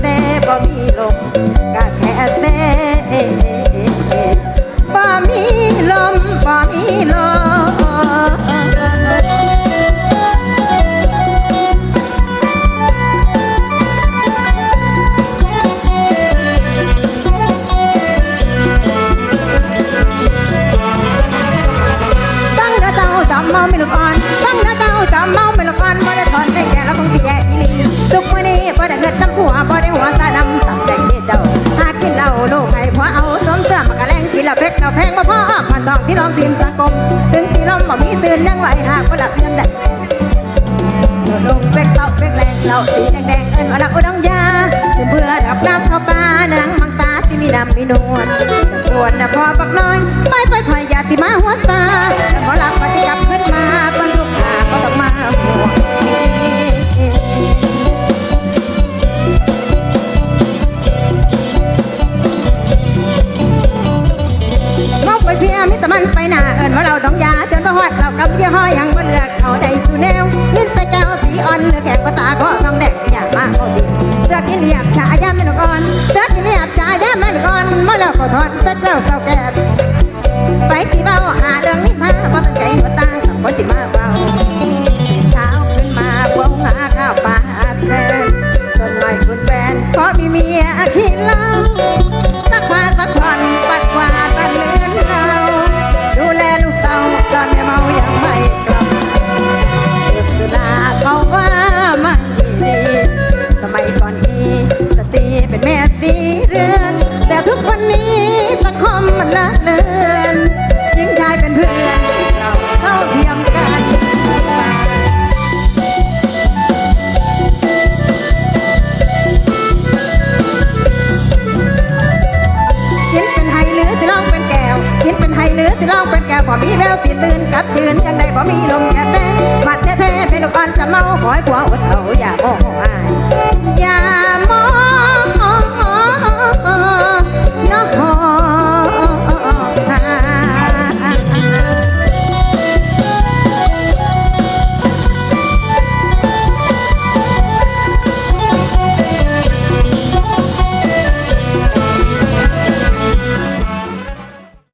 เซ่บ่มีลมกะแค่เซ่บ่มีลมบ่มีลมฟังนะเจ้าจอมเมาไม่ลูกอ่อนฟังนะเจ้าจอมเมาไม่ลูกอ่อนบ่ได้ถอนได้แก่ เอาแพงมาแพงบ่พอผ่านตองที่รองทีมสังคมถึงที่ลมบ่มีตื่นยังไหวหากว่าหลับยังแดดลงเวกเต่าเวกแรงเราสีแดงแดงเอิ้นว่าลักอุดงยาเบื่อดับน้ำเข้าปลาหนังมังตาที่มีดำมีนวลปวดนะพอบักน้อยไปไปคอยยาติมาหัวตาขอหลับ เพียมิตรมันไปหน้าเอิ้นว่าเราดองยาจนบ่ฮอดเรากับยี่ห้อยังบ่เลือกเอาได้สู่แนวนินแต่เจ้าสีอ่อนเลือแขกก็ตาก็ต้องแดกอย่ามาเอาดีเลือกินเหลียบชายาแม่นก่อนเลือกินเหลียบชายาแม่นก่อนมาแล้วก็ถอนเป็ดแล้วเจ้าแก่ สิลองเป็นแก้วพอมีแววตีตื่นกับยืนจังได้พอมีลมแก่แต่มัดแท้ๆเป็นลูกอ่อนจะเมาขอให้ผัวอดเอาอย่ามออก